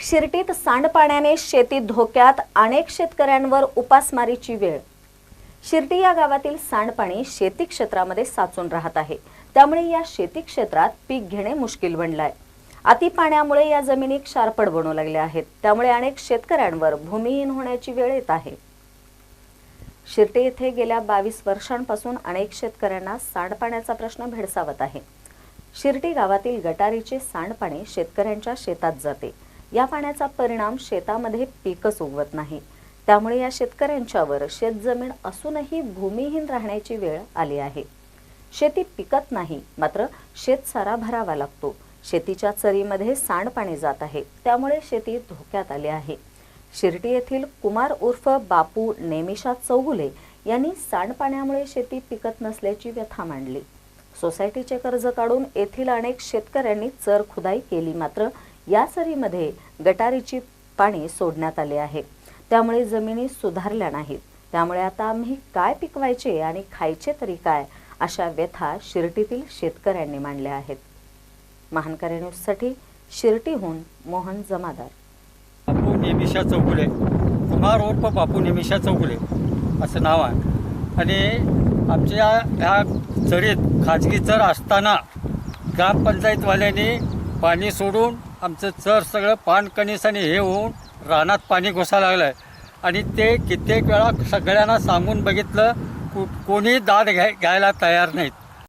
शिर्टीत सांडपाण्याने शेती धोक्यात अनेक शेतकऱ्यांवर उपासमारीची वेळ. शिर्टी या गावातील सांडपाणी शेती क्षेत्रामध्ये साचून राहत आहे. त्यामुळे या शेती क्षेत्रात पीक घेणे मुश्किल बनलाय. अति पाण्यामुळे या जमिनी क्षारपड बनू लागल्या आहेत. त्यामुळे अनेक शेतकऱ्यांवर भूमिहीन होण्याची वेळ येत आहे. शिर्टी येथे गेल्या बावीस वर्षांपासून अनेक शेतकऱ्यांना सांडपाण्याचा प्रश्न भेडसावत आहे. शिर्टी गावातील गटारीचे सांडपाणी शेतकऱ्यांच्या शेतात जाते. या पाण्याचा परिणाम शेतामध्ये पीकच उगवत नाही. त्यामुळे या शेतकऱ्यांच्यावर शेतजमीन असूनही भूमिहीन राहण्याची वेळ आली आहे. शेती पिकत नाही मात्र शेतसारा भरावा लागतो. शेतीच्या चरीमध्ये सांडपाणी जात आहे त्यामुळे शेती धोक्यात आली आहे. शिर्टी येथील कुमार उर्फ बापू नेमिषा चौगुले यांनी सांडपाण्यामुळे शेती पिकत नसल्याची व्यथा मांडली. सोसायटीचे कर्ज काढून येथील अनेक शेतकऱ्यांनी चर खुदाई केली मात्र या सरीमध्ये गटारीची पाणी सोडण्यात आले आहे. त्यामुळे जमिनी सुधारल्या नाहीत. त्यामुळे आता आम्ही काय पिकवायचे आणि खायचे तरी काय अशा व्यथा शिर्टीतील शेतकऱ्यांनी मांडल्या आहेत. महानकरी न्यूजसाठी शिर्टीहून मोहन जमादार. बापू नेमिषा चौगुले. कुमार ओर्फ बापू नेमिषा चौगुले असं नाव आहे. आणि आमच्या ह्या चरीत खाजगी चर असताना ग्रामपंचायतवाल्यांनी पाणी सोडून आमचं चर सगळं पानकणीस आणि हे होऊन रानात पाणी घुसा लागलं आहे आणि ते कित्येक वेळा सगळ्यांना सांगून बघितलं कु कोणी दाद घ्याय घ्यायला तयार नाहीत.